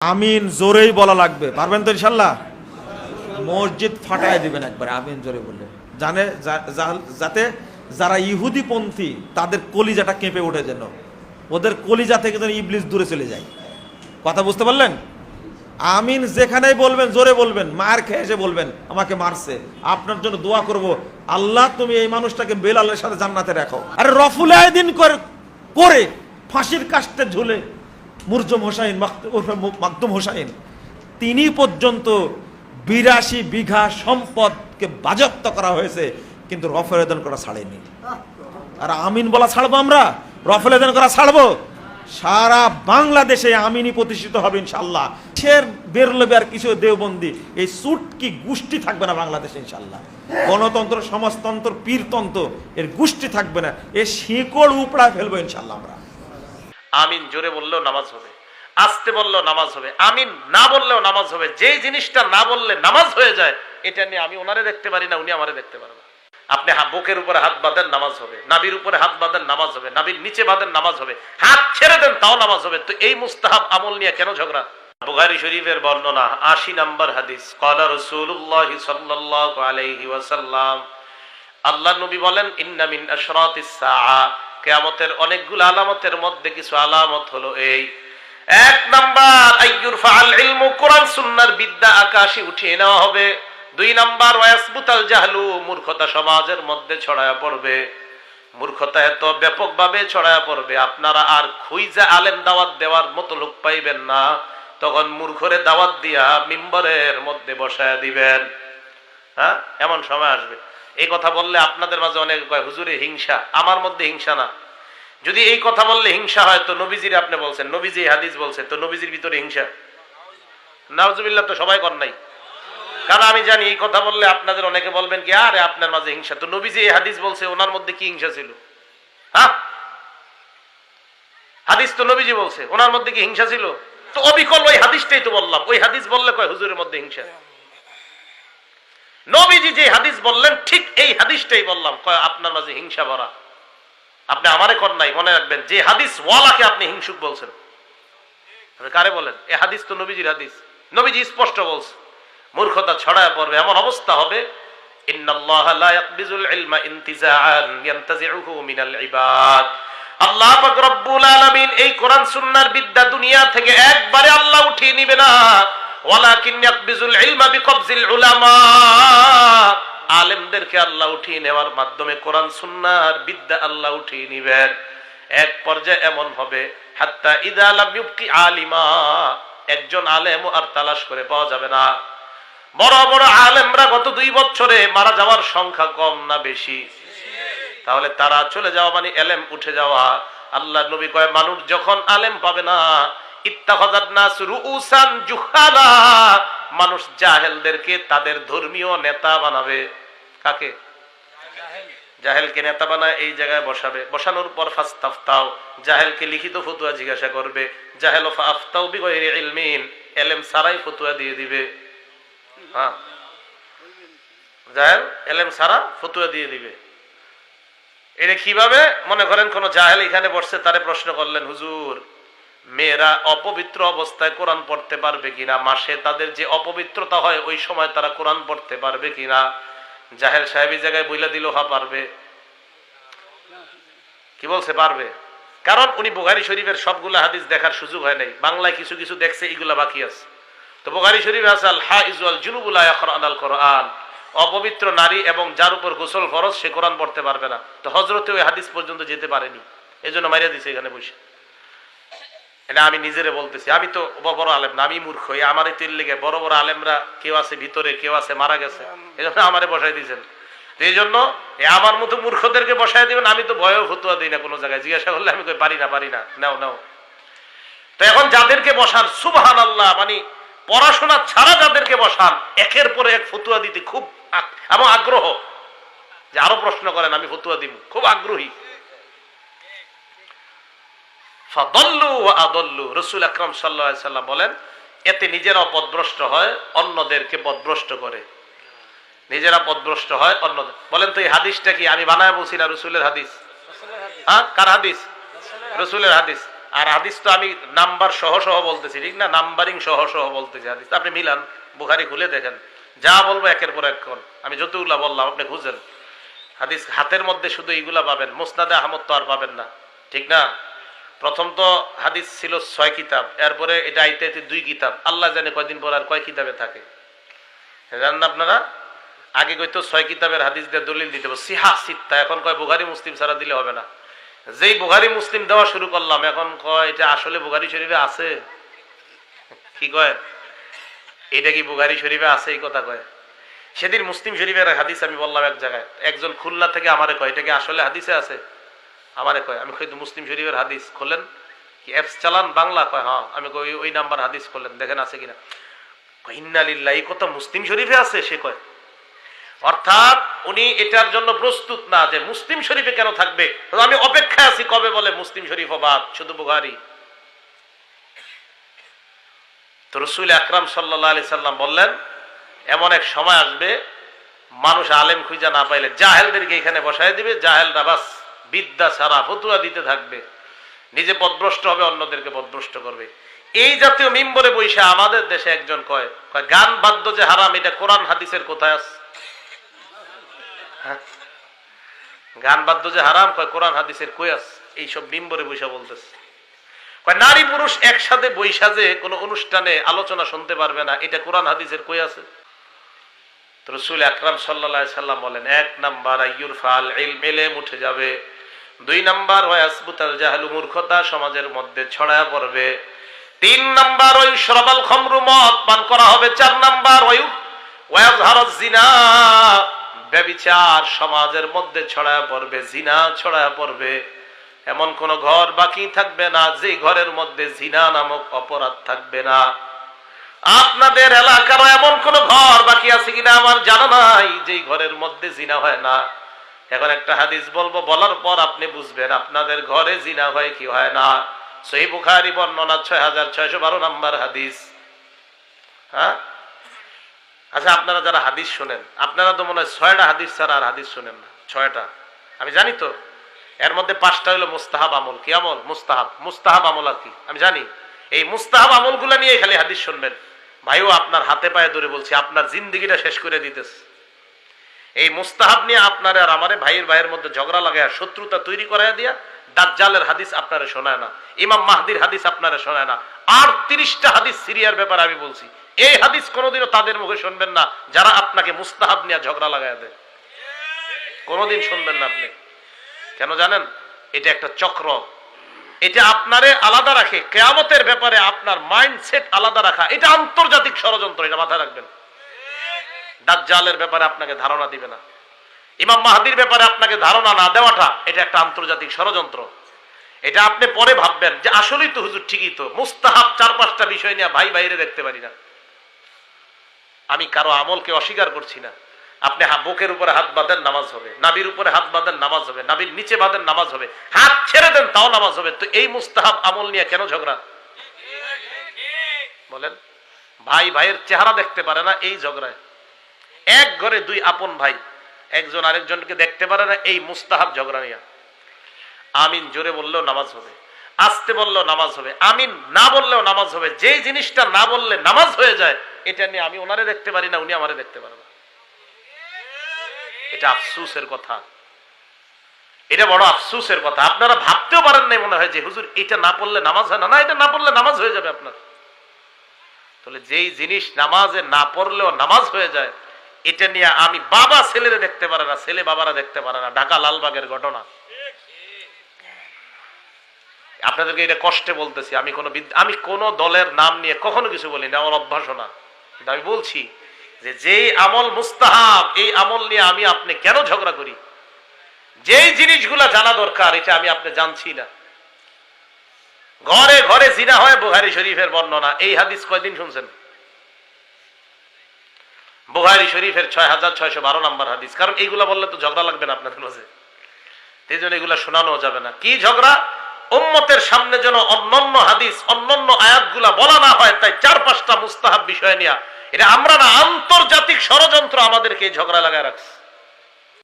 আমিন জোরেই বলা লাগবে। পারবেন তো ইনশাল্লাহ? মসজিদ ফাটায় দিবেন একবার, আমিন জোরে বললে। জানে যাতে যারা ইহুদি পন্থী, তাদের কলিজাটা কেঁপে ওঠে যেন। ওদের কলিজা থেকে যেন ইবলিস দূরে চলে যায়। কথা বুঝতে পারলেন? আমিন যেখানেই বলবেন, জোরে বলবেন, মার খেয়ে এসে বলবেন, আমাকে মারছে। আপনার জন্য দোয়া করব। আল্লাহ, তুমি এই মানুষটাকে বেলালের সাথে জান্নাতে রাখো। আরে রফুল আয়দিন করে করে ফাঁসির কাস্টে ঝুলে মুরজম হোসাইন মাকদুম হোসাইন, তিনি পর্যন্ত বিরাশি বিঘা সম্পদকে বাজপ্ত করা হয়েছে, কিন্তু রফেল আয়দান করা ছাড়েনি। আর আমিন বলা ছাড়বো আমরা? রফেল আয়দান করা ছাড়বো? সারা বাংলাদেশে আমিনই প্রতিষ্ঠিত হবে ইনশাল্লাহ শের বেরলবে আর কিছু দেওবন্দি? এই সুটকি গোষ্ঠী থাকবে না বাংলাদেশে ইনশাল্লাহ গণতন্ত্র, সমাজতন্ত্র, পীরতন্ত্র, এর গোষ্ঠী থাকবে না। এ শিকড় উপড়া ফেলব ইনশাল্লাহ আমরা। আমিন জোরে বললেও নামাজ হবে, আসতে বললেও নামাজ হবে, আমিন না বললেও নামাজ হবে, যেই জিনিসটা না বললে নামাজ হয়ে যায়, এটা নিয়ে আমি ওনারে দেখতে পারি না, উনি আমারে দেখতে পারে না। আপনি বুকের উপরে হাত বাঁধেন, নামাজ হবে নাবির উপরে হাত বাঁধেন, নামাজ হবে নাবির নিচে বাঁধেন, নামাজ হবে, হাত ছেড়ে দেন, তাও নামাজ হবে। তো এই মুস্তাহাব আমল নিয়ে কেন ঝগড়া? বুখারী শরীফের বর্ণনা, আশি নাম্বার হাদিস কলা রসুল্লাহ সাল্লাহ ওয়াসাল্লাম, আল্লাহ নবী বলেন ইন্নামিন আশরাতিস সাআ কিয়ামতের অনেকগুলো আলামতের মধ্যে কিছু আলামত হলো এই। এক নাম্বার আইয়ুর ফাআল ইলমু, কোরআন সুন্নাহর বিদ্যা আকাশে উঠিয়ে নেওয়া হবে। দুই নাম্বার, ওয়াসবুতাল জাহলু, মূর্খতা সমাজের মধ্যে ছড়ায়া পড়বে। মূর্খতা এত ব্যাপকভাবে ছড়ায়া পড়বে, আপনারা আর খুইজা আলেম দাওয়াত দেওয়ার মতো লোক পাইবেন না। তখন মূর্খরে দাওয়াত দিয়া মিম্বরের মধ্যে বসায়া দিবেন। হ্যাঁ? এমন সময় আসবে। এই কথা বললে আপনাদের মাঝে অনেক কয়, হুজুরে, হিংসা। আমার মধ্যে হিংসা না। যদি এই কথা বললে হিংসা হয়, তো নবীজির আপনি বলছেন, নবীজি হাদিস বলছে, তো নবীজির ভিতরে হিংসা। নাওজুবিল্লাহ তো সবাই কর নাই। কারণ আমি জানি এই কথা বললে আপনাদের অনেকে বলবেন কি, আরে, আপনার মাঝে হিংসা। তো নবীজি এই হাদিস বলছে, ওনার মধ্যে কি হিংসা ছিল? হ্যাঁ? হাদিস তো নবীজি বলছে, ওনার মধ্যে কি হিংসা ছিল? তো অবিকল ওই হাদিসটাই তো বললাম। ওই হাদিস বললে কয়, হুজুরের মধ্যে হিংসা। নবীজি যে হাদিস বললেন, ঠিক এই হাদিসটাই বললাম। আপনার মাঝে হিংসা ভরা। আপনি আমারে কর নাই, মনে রাখবেন, যে হাদিস ওয়ালাকে আপনি হিংসুক বলছেন। কারে বলেন? এ হাদিস তো নবীজির হাদিস। নবীজি স্পষ্ট বলছে, মূর্খতা ছড়ায় পড়বে, এমন অবস্থা হবে আল্লাহ এই কোরআন সুন্নাহর বিদ্যা দুনিয়া থেকে একবারে আল্লাহ উঠিয়ে নিবে না। আলেমদেরকে আল্লাহ উঠিয়ে নেওয়ার মাধ্যমে কোরআন সুন্নাহর বিদ্যা আল্লাহ উঠিয়ে নিবেন। এক পর্যায়ে এমন হবে, হাত্তা ইদা লাম ইউবকি আলিমা। একজন আলেম আর তালাশ করে পাওয়া যাবে না। বড় বড় আলেমরা গত দুই বছরে মারা যাওয়ার সংখ্যা কম না বেশি? তাহলে তারা চলে যাওয়া মানে এলেম উঠে যাওয়া। আল্লাহ নবী কয়, মানুষ যখন আলেম পাবে না মানুষ জাহেলদেরকে তাদের ধর্মীয় নেতা বানাবে। কাকে? জাহেলকে নেতা বানায়, এই জায়গায় বসাবে। বসানোর পর ফাস্তাফতাও জাহেলকে লিখিত ফতুয়া জিজ্ঞাসা করবে। জাহেল আফতাও সারাই ফতুয়া দিয়ে দিবে। হ্যাঁ। জাহেল, এলেম সারা ফতুয়া দিয়ে দিবে। এটা কীভাবে? মনে করেন কোন জাহেল এখানে বসছে, তারে প্রশ্ন করলেন, হুজুর মেয়েরা অপবিত্র অবস্থায় কোরআন পড়তে পারবে কিনা, মাসে তাদের যে অপবিত্রতা হয়, ওই সময় তারা কোরআন পড়তে পারবে কিনা? জাহেল সাহেব জায়গায় বইলা দিল, হা, পারবে। কি বলছে, পারবে? কারণ উনি বুখারি শরীফের সবগুলা হাদিস দেখার সুযোগ হয় নাই। বাংলায় কিছু কিছু দেখছে, এগুলা বাকি আছে। তো বুখারি শরীফ আছে আল হা ইজুয়াল জুনুবুল্লাহ আল কোরআন। অপবিত্র নারী এবং যার উপর গোসল ফরজ, সে কোরআন পড়তে পারবে না। তো হজরতে ওই হাদিস পর্যন্ত যেতে পারেনি। এই জন্য মারিয়া দিছে এখানে বসে। এটা আমি নিজেরে বলতেছি। আমি তো বড় আলেম না, আমি মূর্খ। এই আমারই তেল লেগে বড় বড় আলেমরা কেউ আছে ভিতরে, কেউ আছে মারা গেছে। এই জন্য আমারে বসাই দিয়েছেন। এই জন্য আমার মতো মূর্খদেরকে বসাই দিবেন, আমি তো ভয়েও ফতুয়া দিই না কোনো জায়গায়। জিজ্ঞাসা করলে আমি পারি না পারি না। নাও নাও। তো এখন যাদেরকে বসান সুবহান আল্লাহ মানে পড়াশোনা ছাড়া যাদেরকে বসান, একের পরে এক ফতুয়া দিতে খুব এবং আগ্রহ। যে আরও প্রশ্ন করেন, আমি ফতুয়া দিব। খুব আগ্রহী। আদল্লু। রসুল আকরাম সাল্লাহ সাল্লাম বলেন, এতে নিজেরা পদভ্রষ্ট হয়, অন্যদেরকে পদভ্রষ্ট করে। নিজেরা পদভ্রষ্ট হয়, অন্যদের বলেন তো এই হাদিসটা কি? আমি বানায় বলছি না রসুলের হাদিস? হ্যাঁ কার হাদিস? রসুলের হাদিস। আর হাদিস তো আমি নাম্বার সহ সহ বলতেছি, ঠিক না? নাম্বারিং সহ সহ বলতেছি হাদিস। আপনি মিলান, বুখারি খুলে দেখেন। যা বলব একের পর এক আমি যতগুলা বললাম, আপনি খুঁজেন। হাদিস হাতের মধ্যে শুধু এইগুলা পাবেন, মোসনাদে আহমদ তো আর পাবেন না, ঠিক না? প্রথম তো হাদিস ছিল ছয় কিতাব, এরপরে এটা আইতে আইতে দুই কিতাব। আল্লাহ জানে কয়দিন পর আর কয় কিতাবে থাকে। জানেন আপনারা? আগে কইতো ছয় কিতাবের হাদিস দিয়ে দলিল দিতে সিহা, সিত্তা, এখন কয় বুখারি, মুসলিম ছাড়া দিলে হবে না। যেই বুখারি, মুসলিম দেওয়া শুরু করলাম, এখন কয় এটা আসলে বুখারি শরীফে আছে? কি কয়? এটা কি বুখারি শরীফে আছে? এই কথা কয়। সেদিন মুসলিম শরীফের হাদিস আমি বললাম এক জায়গায়, একজন খুলনা থেকে আমারে কয়, এটা কি আসলে হাদিসে আছে? আমারে কয় আমি কই মুসলিম শরীফের হাদিস খোলেন কি অ্যাপস চালান? বাংলা কয় হ্যাঁ। আমি কই ওই নাম্বার হাদিস খোলেন দেখেন আছে কিনা। কয়, ইন্না লিল্লাহ এই কথা মুসলিম শরীফে আছে সে কয়। অর্থাৎ উনি এটার জন্য প্রস্তুত না যে মুসলিম শরীফে কেন থাকবে। আমি অপেক্ষায় আছি কবে বলে মুসলিম শরীফ বাদ শুধু বুখারি। তো রসুল আকরাম সাল্লাহ আলি সাল্লাম বললেন এমন এক সময় আসবে মানুষ আলেম খুঁজা না পাইলে জাহেলদেরকে এখানে বসায় দিবে জাহেলরা বাস বিদ্যা ছাড়া, ফতুয়া দিতে থাকবে। নিজে পদভ্রষ্ট হবে, অন্যদেরকে পদভ্রষ্ট করবে। এই জাতীয় মিম্বরে বৈশা আমাদের দেশে একজন কয় গান বাদ্য যে হারাম, এটা কোরআন হাদিসের কোথায় আছে? হ্যাঁ? গান বাদ্য যে হারাম, কয়, কোরআন হাদিসের কই আছে? এইসব মিম্বরে বৈশা বলতেছে। কয়, নারী পুরুষ একসাথে বৈশা যে কোনো অনুষ্ঠানে আলোচনা শুনতে পারবে না, এটা কোরআন হাদিসের কই আছে? রসুল আকরাম সাল্লা সাল্লাম বলেন, এক নাম্বার আইয়ুর ফাল এলম উঠে যাবে। দুই নাম্বার ওয়াসবুতাল জাহালু মূর্খতা, সমাজের মধ্যে ছড়ায় পড়বে। তিন নাম্বার, ওই সরবাল খমরু মদ পান করা হবে। চার নাম্বার ওই ওয়াজহারত জিনা ব্যবিচার সমাজের মধ্যে ছড়ায় পড়বে জিনা ছড়ায় পড়বে। এমন কোন ঘর বাকি থাকবে না, যে ঘরের মধ্যে জিনা নামক অপরাধ থাকবে না। আপনাদের এলাকার এমন কোন ঘর বাকি আছে কিনা আমার জানা নাই যে ঘরের মধ্যে জিনা হয় না। এখন একটা হাদিস বলব, বলার পর আপনি বুঝবেন, আপনাদের ঘরে জিনা হয় কি হয় না। সেই বুখারি বর্ণনা ছয় হাজার ছয়শো বারো নাম্বার হাদিস। হ্যাঁ? আচ্ছা আপনারা যারা হাদিস শোনেন, আপনারা তো মনে হয় ছয়টা হাদিস ছাড়া আর হাদিস শোনেন না। ছয়টা। আমি জানি তো। এর মধ্যে পাঁচটা হলো মুস্তাহাব আমল। কি আমল? মুস্তাহাব। মুস্তাহাব আমল আর কি? আমি জানি। এই মুস্তাহাব আমলগুলো নিয়ে খালি হাদিস শুনবেন। ভাইও আপনার হাতে পায়ে ধরে বলছি, আপনার জিন্দিগিটা শেষ করে দিতেছে। এই মুস্তাহাব নিয়ে আপনার আর আমারে ভাইয়ের ভাইয়ের মধ্যে ঝগড়া লাগায় শত্রুতা তৈরি করায় দিয়া দাজ্জালের হাদিস আপনারা শোনায় না, ইমাম মাহদির হাদিস আপনারা শোনায় না, আর তিরিশটা হাদিস সিরিয়ার ব্যাপারে আমি বলছি। এই হাদিস কোনোদিনও তাদের মুখে শুনবেন না, যারা আপনাকে মুস্তাহাব নিয়ে ঝগড়া লাগায় দেয়। কোনোদিন শুনবেন না আপনি। কেন জানেন? এটা একটা চক্র। এটা আপনারে আলাদা রাখে। কেয়ামতের ব্যাপারে আপনার মাইন্ডসেট আলাদা রাখা। এটা আন্তর্জাতিক ষড়যন্ত্র, এটা মাথায় রাখবেন। দাজ্জালের ব্যাপারে আপনাকে ধারণা দিবে না। ইমাম মাহাদির ব্যাপারে আপনাকে ধারণা না দেওয়াটা এটা একটা আন্তর্জাতিক ষড়যন্ত্র। এটা আপনি পরে ভাববেন যে আসলেই তো হুজুর ঠিকই তো। মুস্তাহাব চার পাঁচটা বিষয় নিয়ে ভাই বাইরে দেখতে পারি না। আমি কারও আমলকে অস্বীকার করছি না। আপনি বুকের উপরে হাত বাঁধেন, নামাজ হবে। নাবির উপরে হাত বাঁধেন, নামাজ হবে। নাবির নিচে বাঁধেন, নামাজ হবে। হাত ছেড়ে দেন, তাও নামাজ হবে। তো এই মুস্তাহাব আমল নিয়ে কেন ঝগড়া? বলেন, ভাই ভাইয়ের চেহারা দেখতে পারে না এই ঝগড়ায়। এক ঘরে দুই আপন ভাই। একজন আরেকজনকে দেখতে পারে না, এই মুস্তাহাব ঝগড়া নিয়ে। আমিন জোরে বললেও নামাজ হবে, আসতে বললেও নামাজ হবে, আমিন না বললেও নামাজ হবে, যেই জিনিসটা না বললে নামাজ হয়ে যায়, এটা নিয়ে আমি ওনারে দেখতে পারি না, উনি আমারে দেখতে পারে না। এটা আফসুসের কথা। এটা বড় আফসুসের কথা। আপনারা ভাবতেও পারেন নাই মনে হয় যে, হুজুর, এটা না পড়লে নামাজ হয় না? না, এটা না পড়লে নামাজ হয়ে যাবে আপনার। তাহলে যেই জিনিস নামাজে না পড়লেও নামাজ হয়ে যায় এটা নিয়ে আমি বাবা ছেলেরে দেখতে পারে না, ছেলে বাবারা দেখতে পারে না। ঢাকা লালবাগের ঘটনা। আপনাদেরকে এটা কষ্টে বলতেছি, আমি কোনো আমি কোন দলের নাম নিয়ে কখনো কিছু বলি না আমার অভ্যাসও না। কিন্তু আমি বলছি যে যেই আমল মুস্তাহাব, এই আমল নিয়ে আমি আপনি কেন ঝগড়া করি? যেই জিনিসগুলা জানা দরকার, এটা আমি আপনি জানছি না। ঘরে ঘরে জিনা হয় বুহারি শরীফের বর্ণনা, এই হাদিস কয়দিন শুনছেন? বুহারি শরীফের ছয় হাজার ছয়শো বারো নম্বর হাদিস। কারণ এইগুলা বললে তো ঝগড়া লাগবে না আপনাদের মাঝে। এই জন্য এগুলা শোনানো যাবে না। কি ঝগড়া? উম্মতের সামনে যেন অন্যান্য হাদিস, অন্যান্য আয়াতগুলা বলা না হয়, তাই চার পাঁচটা মুস্তাহাব বিষয় নিয়ে। এটা আমরা না, আন্তর্জাতিক ষড়যন্ত্র আমাদেরকে ঝগড়া লাগায় রাখছে।